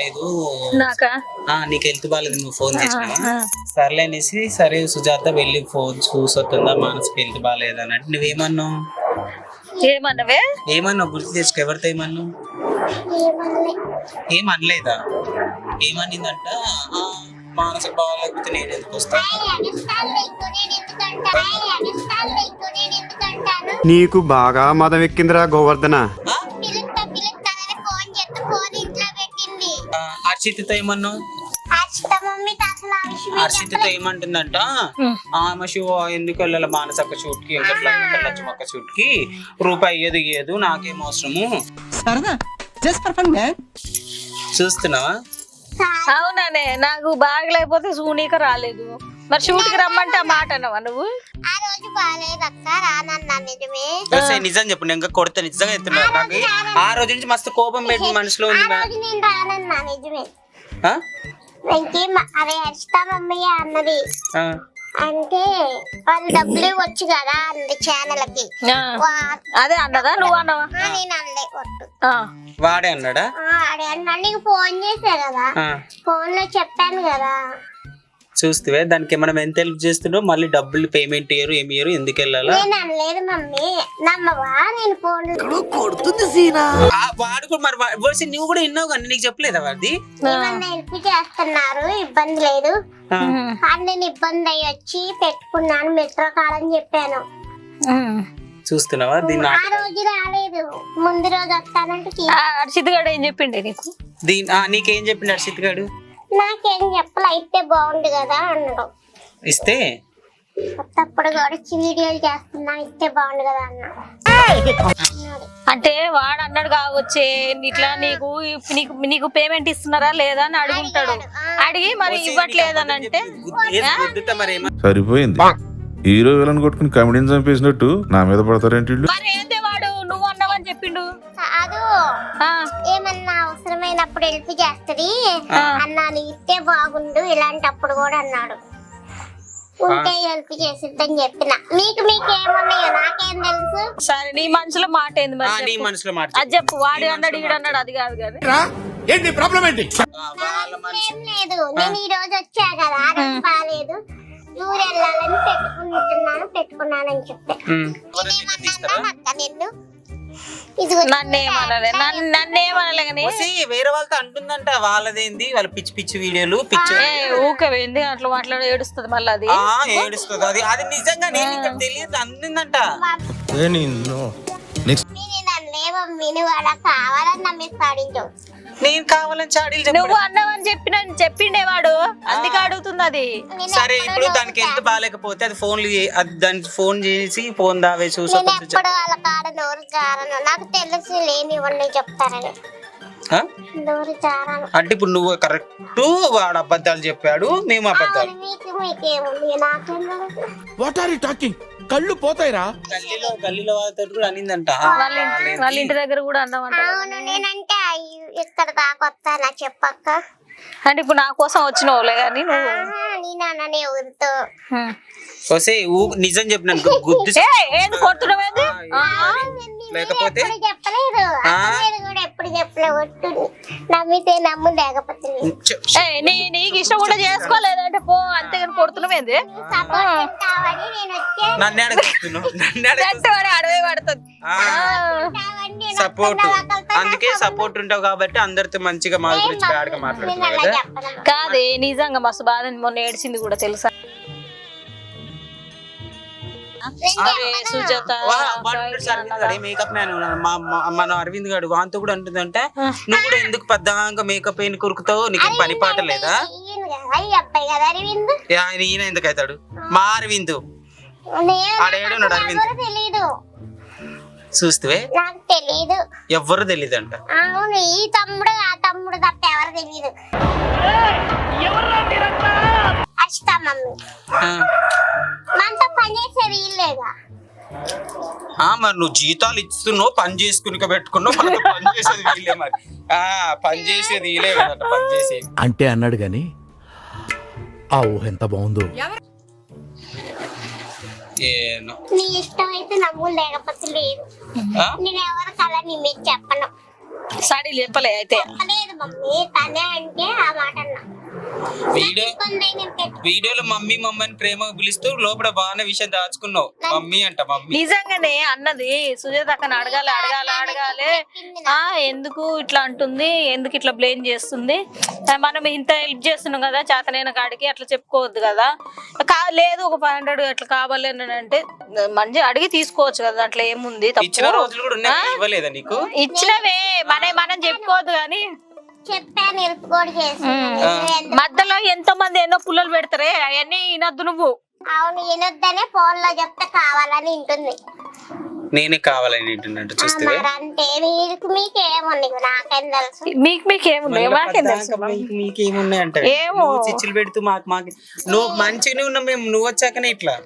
బాగాలేదు. నాకా? హెల్త్ బాగాలేదు నువ్వు ఫోన్ చేసినావా. సర్లే అనేసి సరే సుజాత వెళ్ళి ఫోన్ చూసొస్తుందా మనసుకి హెల్త్ బాగాలేదు అని అంటే నువ్వేమన్నావు? ఏమన్నవే? ఏమన్నావు? గుర్తు తెచ్చుకో ఎవరితో ఏమన్నావు? ఏం అనలేదా ఏమనిందంట? "ఆ, మానసిక బాగాలేకపోతే నేను ఎందుకు వస్తాను నీకు బాగా మదం ఎక్కిందిరా గోవర్ధన. హర్షిత్తో విషయం హర్షిత్తో ఏమంటుందంట ఆమె శివ ఎందుకు వెళ్ళాలి మానసక్క షూట్కి ఇంకా లక్ష్మక్క షూట్కి రూపాయి ఇయ్యదు ఇయ్యదు నాకేం అవసరము? సరదా జస్ట్ ఫర్ ఫన్ చూస్తున్నావా? అవుననే నాకు బాగలేకపోతే సూనీక రాలేదు. మరి షూట్కి రమ్మంటే ఆ మాట అన్నవా నువ్వు? ఆ రోజు బాగాలేదు అక్క రానన్నా నిజమే. వస్తే నిజం చెప్పు నేను ఇంకా కొడితే నిజంగా ఎత్తున్నా నాకు ఆ రోజు నుంచి మస్తు కోపం పెట్టింది మనసులో ఆ ఉంది నా- రోజు నేను రానన్నా నిజమే. ఆ? ఇంకేం అదే హర్షిత మమ్మీ అన్నది. ఆ. అంటే వాళ్ళు డబ్బులు ఇవ్వచ్చు కదా అంది ఛానల్కి ఆ, వా- అదే అన్నదా? నువ్వు అన్నవా? ఆ, నేను అనలే కొట్టు ఆ, వాడే అన్నాడా? ఆ, అడే అన్నా నీకు ఫోన్ చేసా కదా? ఆ. ఫోన్లో చెప్పాను కదా. చూస్తే దానికి మనం ఎంత హెల్ప్ చేస్తున్నావు? మళ్ళీ డబ్బులు పేమెంట్ ఇయ్యరు ఏమి ఇయ్యరు ఎందుకు వెళ్ళాలా? నేను అనలేదు మమ్మీ. నమ్మవా? నేను ఫోన్ ఆ, వాడు కూడా మరి నువ్వు కూడా విన్నావు కానీ నీకు చెప్పలేదా వాడిది? హెల్ప్ చేస్తున్నారు? ఇబ్బంది లేదు. నేను ఇబ్బంది అయ్యి వచ్చి పెట్టుకున్నాను మెట్రో కాడని చెప్పాను. చూస్తున్నావా? దీన్ని ఆ రోజు రాలేదు. ముందు రోజు వస్తానంటే తీ- ఆ, అర్షిత్ గడు ఏం చెప్పిండే నీకు? దీని ఆ, నీకేం చెప్పిండు హర్షిత్ గాడు? నాకేం చెప్పలే అయితే బాగుండు కదా అన్నాడు. ఇస్తే? తప్పుడు కూడా వచ్చి వీడియోలు చేస్తున్నా ఇస్తే బాగుండు కదా అన్నా. అంటే వాడు అన్నాడు కావచ్చే ఇట్లా నీకు నీకు నీకు పేమెంట్ ఇస్తున్నారా లేదా అని అడుగుంటాడు. అడిగి మరి ఇవ్వట్లేదని అంటే గుద్దుతా మరి ఏమ- సరిపోయింది. హీరో విలన్ కొట్టుకుని కమెడీని చంపేసినట్టు నా మీద పడతారేంటి మరి ఏంది చెప్పిండు? కాదు ఏమన్నా అవసరమైనప్పుడు హెల్ప్ చేస్తుంది? అన్నా నీ ఇస్తే బాగుండు ఇలాంటప్పుడు కూడా అన్నాడు. ఉంటే హెల్ప్ చేసిద్దని చెప్పిన. మీకు మీకు ఏమున్నాయో నాకేం తెలుసు? సరే నీ మనసులో మాట ఏంది మరి నీ. మనసులో మాట అది చెప్పు. వాడు అన్నాడు ఈడు అన్నాడు అది కాదు కానీ. ఏంటి ప్రాబ్లం ఏంటి? ఆ, వాళ్ళ మనసు. ఏం లేదు నేను ఈ రోజు వచ్చా కదా బాగాలేదు ఊరు వెళ్ళాలని పెట్టుకుంటున్నాను పెట్టుకున్నానని చెప్పా. ఉమ్. ఎవరైనా తీస్తారా అక్క నిన్ను? నన్నేమనలే కానీ. వేరే వాళ్ళతో అంటుందంట వాళ్ళదేంది వాళ్ళ పిచ్చి పిచ్చి వీడియోలు పిచ్చి ఏ ఊకవేంది అట్లా మాట్లాడి ఏడుస్తుంది మళ్ళీ అది? ఆ ఏడుస్తుంది అది. అది నిజంగా నేను ఇక్కడ తెలియదు అందిందంట. నేను లేవో మీను అలా కావాలని నమ్మేసి పాడించావు నేను కావాలని చాడీలు చెప్పాడు. నువ్వు అన్నావని చెప్పిన చెప్పిండే వాడు. అందుకే అడుగుతుంది అది. సరే ఇప్పుడు దానికి ఎంత బాగాలేకపోతే అది అది దానికి ఫోన్ చేసి ఫోన్ దావే నేను చూసొద్దు ఎప్పుడు వాళ్ళ కాడ నోరు జారను. నాకు తెలుసు లేనివ్వండి చెప్తారని. నోరు జారను. అంటే ఇప్పుడు నువ్వు కరెక్ట్ వాడు అబద్ధాలు చెప్పాడు మేము అబద్ధాలు. అవును, మీకు మీకేముంది? నాకేం తెలుసు వాట్ ఆర్ యు టాకింగ్ కళ్ళు పోతాయిరా. గల్లీలో గల్లీలో వాళ్ళతో కూడా అనిందంట. వాళ్ళ ఇంటి- వాళ్ళ ఇంటి దగ్గర కూడా అన్నామంట. అవును నేనంటే ఇక్కడ దాకా వస్తానా చెప్పక్క. అంటే ఇప్పుడు నా కోసం వచ్చినవులే కానీ నువ్వు. ఆహా, నేను అన్ననే ఊరితో హ్మ్. వస్తే ఊ- నిజం చెప్పినాను గుద్దు ఏ ఏంది కొడుతున్నావేంది ఆ, లేకపోతే నమ్మితే నమ్ము నీకు ఇష్టం కూడా చేసుకోలేదంటే పో అంతేగాని కొడుతున్నావేంది సపోర్ట్ నన్ను అడగస్తున్నావు అడవి పడుతుంది. అందుకే సపోర్ట్ ఉంటావు కాబట్టి అందరితో మంచిగా మా గురించి బ్యాడ్గా నేను మాట్లాడుతున్నావు అలా కదా? చెప్పను. కాదే నిజంగా మస్తు బాధ మొన్న ఏడ్చింది కూడా తెలుసా? మేకప్ మ్యాన్ మన అరవింద్ గాడు వాంతో కూడా అంటుందంటే నువ్వు కూడా ఎందుకు పెద్దగా మేకప్ అయిన కొరుకుతావు నీకు పని పాట లేదా? ఈయన ఎందుకు అవుతాడు? మా అరవింద్. నేను ఆడేడు ఉన్నాడు అరవింద్. ఎవరు తెలీదు. చూస్తే నాకు తెలీదు. ఎవ్వరు తెలియదు అంట అవును ఈ తమ్ముడు ఆ తమ్ముడు తప్ప ఎవరు తెలీదు. అష్ట మమ్మీ. మనతో పని ఆ మరి నువ్వు జీతాలు ఇస్తున్నావు పని చేసుకుని పెట్టుకున్నావు పని చేసేది వీళ్ళే మరి. ఆ పని చేసేది కదట పని చేసేది. అంటే అన్నాడు గాని ఆ ఊహ ఎంత బాగుందో. ఏనో. నీ ఇష్టం అయితే లేకపోతే లేదు. ఆ? నేను ఎవరి కళ నీ మీద చెప్పను. సాడీ చెప్పలే అయితే. చెప్పలేదు మమ్మీ. తనే అంటే ఆ మాట అన్నా. వీడియో వీడియోలో మమ్మీ మమ్మీని ప్రేమ పిలుస్తూ లోపల బాగానే విషయం దాచుకున్నావు. మమ్మీ అంట మమ్మీ. నిజంగానే అన్నది. సుజాత అక్కని అడగాలి అడగాలి అడగాలి. ఆ ఎందుకు ఇట్లా అంటుంది? ఎందుకు ఇట్లా బ్లేమ్ చేస్తుంది? మనం ఇంత హెల్ప్ చేస్తున్నాం కదా చేతనైన కాడికి అట్లా చెప్పుకోవద్దు కదా. కా లేదు ఒక ఫైవ్ హండ్రెడ్ అట్లా కావాలి అని అంటే మంచి అడిగి తీసుకోవచ్చు కదా అట్లా ఏముంది? ఇచ్చిన రోజులు కూడా ఇవ్వలేదా నీకు? ఇచ్చినవే మన మనం చెప్పుకోవద్దు కానీ. మధ్యలో ఎంతో మంది ఎన్నో పుల్లలు పెడతారే? అవన్నీ వినొద్దు నువ్వు. అవును వినొద్దనే ఫోన్లో చెప్తే కావాలని వింటుంది. నేనే కావాలని వింటున్నట్టు చూస్తే? అంటే మీకు మీకేముంది? నాకేం తెలుసు? మీకు మీకు ఏమున్నాయి మాకేం తెలుసు? మీకేమున్నాయి అంటే ఏమో. నువ్వు చిచ్చులు పెడుతూ మాకు మాకు నువ్వు మంచిగానే ఉన్నా మేము నువ్వు వచ్చాకనే ఇట్లా.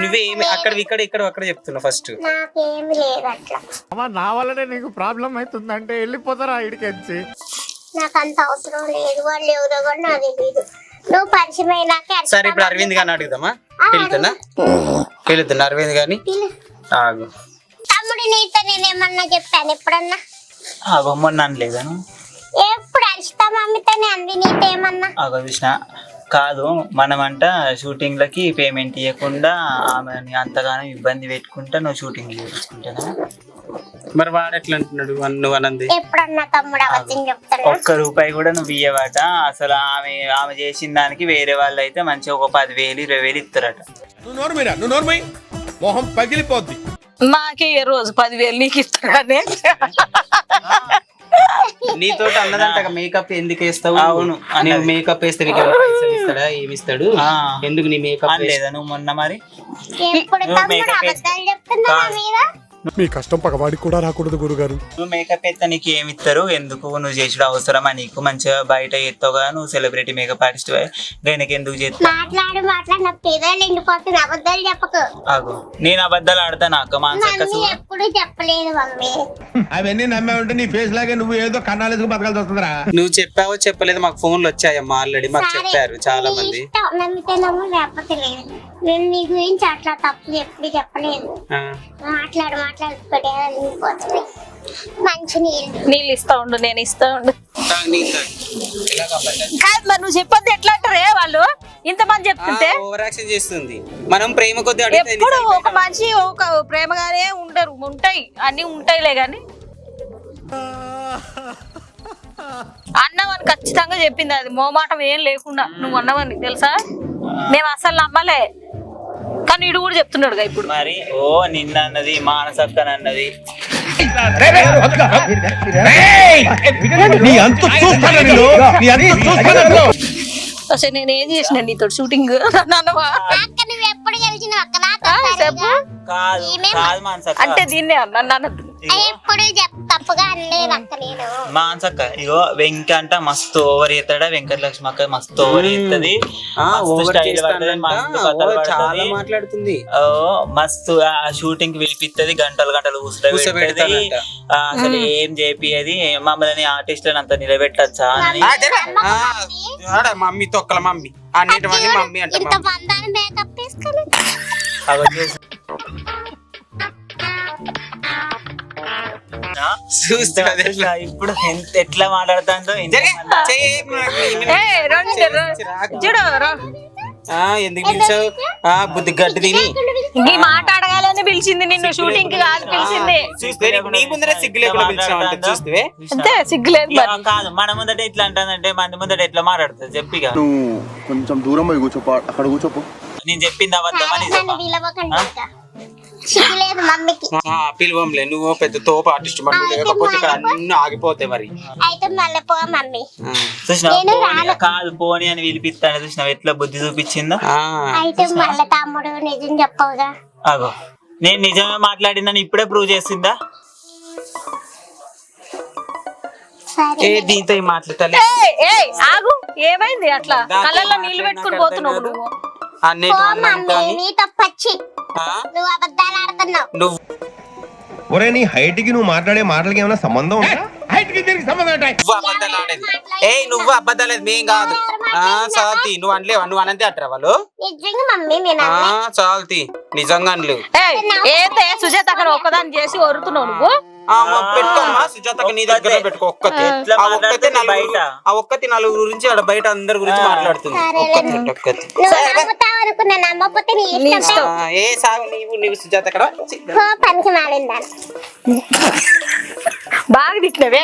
నువ్వేమి అక్కడ ఇక్కడ ఇక్కడ అక్కడ చెప్తున్నావు ఫస్ట్ నాకేమి లేదు అట్లా. అమ్మా నా వల్లనే నీకు ప్రాబ్లం అవుతుందంటే వెళ్ళిపోతారా ఇడికెచ్చి నాకు అంత అవసరం లేదు. వాళ్ళు ఎవరో కూడా నాకు తెలియదు నువ్వు పరిచయం అయినాక సరే ఇప్పుడు అరవింద్ గారిని అడుగుదామా? వెళ్తున్నా వెళ్తున్నా అరవింద్ గారిని? ఆగు. తమ్ముడు నీతో నేనేమన్నా చెప్పాను ఎప్పుడన్నా? అగో మొన్న అనలేదను ఎప్పుడు అరిచితా మమ్మీతోనే? అంది నీతో ఏమన్నా? అగో చూసిన కాదు మనమంట షూటింగ్లకి పేమెంట్ ఇవ్వకుండా ఆమెని అంతగానో ఇబ్బంది పెట్టుకుంటా నువ్వు షూటింగ్ చేయించుకుంటానా? మరి వాడు ఎట్లా అంటున్నాడు? నువ్వు అనంది? ఎప్పుడన్నా తమ్ముడు అబద్ధం చెప్తాను ఒక్క రూపాయి కూడా నువ్వు ఇయ్యవాట. అసలు ఆమె ఆమె చేసిన దానికి వేరే వాళ్ళు అయితే మంచిగా ఒక పదివేలు ఇరవై వేలు ఇస్తారట. నువ్వు నువ్వు మొహం పగిలిపోద్ది. మాకే ఈ రోజు పదివేలు నీకు ఇస్తాడనే? నీతో అన్నదంట మేకప్ ఎందుకు వేస్తావు? అవును, నువ్వు అన్నది. మేకప్ వేస్తే నీకు పైసలు ఇస్తాడా? ఏమి ఇస్తాడు. ఎందుకు నీ మేకప్ అనలేదా నువ్వు మొన్న మరి? ఎప్పుడు మీ కష్టం పగవాడికి కూడా రాకూడదు గురుగారు. నువ్వు మేకప్ ఎత్తా నీకు ఏమి ఇస్తారు ఎందుకు? నువ్వు చేసుడు అవసరమా నీకు? మంచిగా బయట ఎత్తావుగా? నువ్వు సెలబ్రిటీ మేకప్ ఆర్టిస్ట్ గైనకి ఎందుకు చేస్తావు మాట్లాడు మాట్లాడు. నా పేదలు ఎండిపోతుంది అబద్ధాలు చెప్పకు. ఆగు. నేను అబద్ధాలు ఆడతాను అక్క మానసక్క ఎప్పుడు చెప్పలేదు మమ్మీ. అవన్నీ నమ్మే ఉంటే నీ ఫేస్ లాగే నువ్వు ఏదో కన్నాలేసుకు బతకాల్సి వస్తుందిరా. నువ్వు చెప్పావో చెప్పలేదు మాకు ఫోన్లు వచ్చాయమ్మా ఆల్రెడీ మాకు చెప్పారు చాలా నీ మంది. ఇష్టం. నమ్మితే నమ్ము లేకపోతే లేదు. నేను నీ గురించి అట్లా తప్పు ఎప్పుడు చెప్పలేదు. ఆ. మాట్లాడు మాట్లాడు వెళ్ళిపోతుంది మంచి నీళ్ళు నీళ్ళు ఇస్తా ఉండు నేను ఇస్తా ఉండు. కాదు. మరి నువ్వు చెప్పొద్దు ఎట్లా అంటారే వాళ్ళు? ఇంతమంది చెప్తుంటే? ఆ, ఓవర్ యాక్షన్ చేస్తుంది. మనం ప్రేమ కొద్ది ఎప్పుడు ఒక మనిషి ఒక ప్రేమగానే ఉండరు ఉంటాయి అన్ని ఉంటాయిలే గాని. అన్నవని ఖచ్చితంగా చెప్పింది అది మోమాటం ఏం లేకుండా. నువ్వు అన్నవని తెలుసా? మేము అసలు నమ్మలే. కానీ ఇడు కూడా చెప్తున్నాడుగా ఇప్పుడు. మరి ఓ నిన్న అన్నది మానసక్కనన్నది నీ అంత చూస్తాను నేను? నీ అంత చూస్తాను అసలు నేను? ఏం చేసిన నీతో షూటింగ్? అంటే దీన్నే అన్న నన్ను. ఎప్పుడు తప్పుగా అనలేదు అక్క నేను. మానసక్క ఇగో వెంక అంట మస్తు ఓవర్ చేస్తాడా వెంకటలక్ష్మి అక్క మస్తు ఓవర్ చేస్తుంది. చాలా మాట్లాడుతుంది. మస్తు ఆ షూటింగ్కి పిలిపిస్తుంది గంటలు గంటలు కూర్చోబెడుతుంది అసలు ఏం చేపియది మమ్మల్ని ఆర్టిస్టులను అంత నిలబెట్టచ్చా మమ్మీ తొక్కల మమ్మీ. అన్నిటివన్నీ మమ్మీ అంట మేకప్ చూస్తే. ఇప్పుడు ఎంత ఎట్లా మాట్లాడుతుందో ఎందుకు పిలిచావు? ఆ బుద్ధి గడ్డి తిని. ఈ మాట అడగాలని పిలిచింది నిన్ను షూటింగ్కి కాదు పిలిచింది. చూస్తే నీ ముందరే సిగ్గు లేకుండా పిలిచావు అంటే చూస్తే. అంతే సిగ్గులేదు యా, మరి. కాదు మన ముందట ఎట్లా అంటుందంటే మన ముందట ఎట్లా మాట్లాడుతుంది చెప్పిగా నువ్వు కొంచెం దూరం పోయి కూర్చోపో అక్కడ కూర్చోపో. నేను చెప్పింది అబద్ధం సిగ్గులేదు మమ్మీకి. ఆ, పిలవంలే. నువ్వు పెద్ద తోపు ఆర్టిస్ట్ లేకపోతే ఇక్కడ అన్ని ఆగిపోతాయి మరి. అయితే మళ్ళీ పో మమ్మీ? నేను. కాదు పోని అని పిలిపిస్తాను చూసినావు ఎట్లా బుద్ధి చూపించిందో. అయితే మళ్ళీ తమ్ముడు నిజం చెప్పవుగా. అగో. నేను నిజమే మాట్లాడిందని ఇప్పుడే ప్రూవ్ చేసిందా? సరే. ఏ దీంతో ఈ మాట్లాడాలి ఏయ్, ఏయ్, ఆగు. ఏమైంది అట్లా? కళ్ళల్లో నీళ్ళు పెట్టుకుని పోతున్నావు నువ్వు. నువ్వు అబద్ధాలు ఆడుతున్నావు. నువ్వు ఒరే నీ హైట్కి నువ్వు మాట్లాడే మాటలకి ఏమైనా సంబంధం ఉందా? హైట్కి దీనికి సంబంధం ఏంటి నువ్వు అబద్ధాలు ఆడేది. ఏ నువ్వు అబద్ధాలేదు మేం కాదు. చాల్తి నువ్వు అనలేవా? నువ్వు అనంతే అట్రా వాళ్ళు? నిజంగా మమ్మీ నేను ఆ అనలే. చాల్తి నిజంగా అనలేవు. ఏంటే సుజాత అక్కడ ఒక్కదాన్ని చేసి వరుతున్నావు నువ్వు? పెట్టుకోమ్మా సుజాతకి నీ దగ్గర పెట్టుకో ఒక్కతే. ఆ ఒక్కతే బయట? ఆ ఒక్కతి నలుగురు గురించి ఆడ బయట అందరి గురించి మాట్లాడుతుంది. ఒక్కతి ఒక్కతి ఏ సాగు నీవు నీవు సుజాత అక్కడ? బాగా తిట్టినవే.